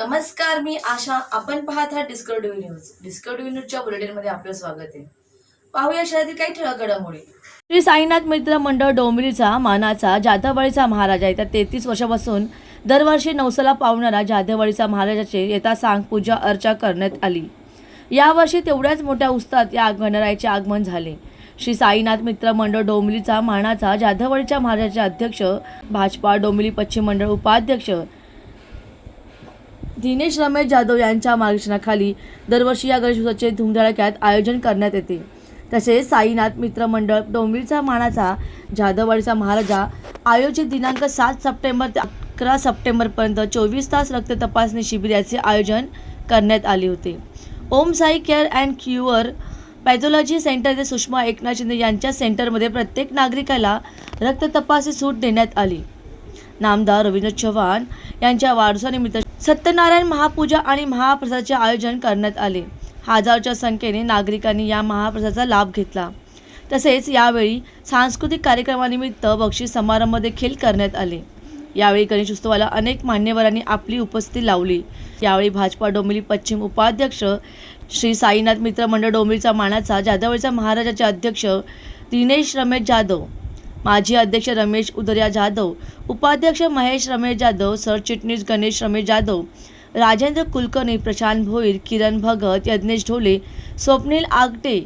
नमस्कार मी आशा. आपण पाहत आहात डिस्कवरी न्यूज डिस्कवरी न्यूजच्या बुलेटिनमध्ये आपलं स्वागत आहे. पाहूया शहरातील काही ठळक घडामोडी. श्री साईनाथ मित्र मंडळ डोंबिवलीचा मानाचा जाधववाडीचा महाराजा येत्या तेहतीस वर्षापासून दरवर्षी नवसाला पावणारा जाधववाडीचा महाराजाचे येता सांग पूजा अर्चा करण्यात आली. यावर्षी तेवढ्याच मोठ्या उत्साहात या गणरायाचे आगमन झाले. श्री साईनाथ मित्र मंडळ डोंबिवलीचा मानाचा जाधववाडीच्या महाराजाचे अध्यक्ष भाजपा डोंबिवली पश्चिम मंडळ उपाध्यक्ष दिनेश रमेश जाधव यांच्या मार्गदर्शनाखाली दरवर्षी या गणेशोत्सवाचे धुमधडाक्यात आयोजन करण्यात येते. तसेच साईनाथ मित्रमंडळ डोंबिवलीचा मानाचा जाधववाडीचा महाराजा आयोजित दिनांक सात सप्टेंबर ते अकरा सप्टेंबरपर्यंत चोवीस तास रक्त तपासणी शिबिर याचे आयोजन करण्यात आले होते. Om Sai care and cure pathology centre येथे सुषमा एकनाथ शिंदे यांच्या सेंटरमध्ये प्रत्येक नागरिकाला रक्त तपासणी सूट देण्यात आली. नामदार रवींद्र चव्हाण यांच्या वाढदिवसानिमित्त सत्यनारायण महापूजा आणि महाप्रसादाचे आयोजन करण्यात आले. हजारोच्या संख्येने नागरिकांनी या महाप्रसादाचा लाभ घेतला. तसेच यावेळी सांस्कृतिक कार्यक्रमानिमित्त बक्षीस समारंभ देखील करण्यात आले. यावेळी गणेशोत्सवाला अनेक मान्यवरांनी आपली उपस्थिती लावली. यावेळी भाजपा डोंबिवली पश्चिम उपाध्यक्ष श्री साईनाथ मित्र मंडळ डोंबिवलीचा मानाचा जाधवळीचा महाराजाचे अध्यक्ष दिनेश रमेश जाधव माजी अध्यक्ष रमेश उदर्या जाधव उपाध्यक्ष महेश रमेश जाधव सरचिटणीस गणेश रमेश जाधव राजेंद्र कुलकर्णी प्रशांत भोईर किरण भगत यज्ञेश ढोले स्वप्नील आगटे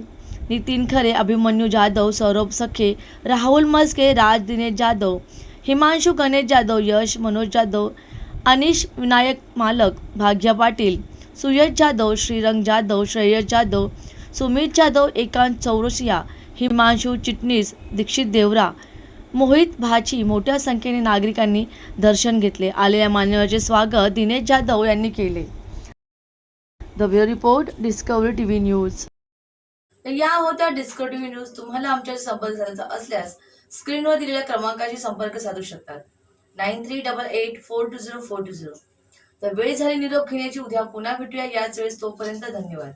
नितीन खरे अभिमन्यू जाधव सौरभ सखे राहुल मस्के राज दिनेश जाधव हिमांशु गणेश जाधव यश मनोज जाधव अनिश विनायक मालक भाग्या पाटील सुयश जाधव श्रीरंग जाधव श्रेयस जाधव सुमित जाधव एकांत चौरसिया हिमांशू चिटणीस दीक्षित देवरा मोहित भाची मोठ्या संख्येने नागरिकांनी दर्शन घेतले. आलेल्या मान्यवराचे स्वागत दिनेश जाधव यांनी केले. The bureau report Discovery TV news. या होत्या डिस्कवरी टीव्ही न्यूज तुम्हाला आमच्या संपर्क साधायचा असल्यास स्क्रीनवर दिलेल्या क्रमांकाशी संपर्क साधू शकतात. Nine three double eight four two zero four two zero. तर वेळ झाली निरोप घेण्याची उद्या पुन्हा भेटूया. याच वेळेस तोपर्यंत धन्यवाद.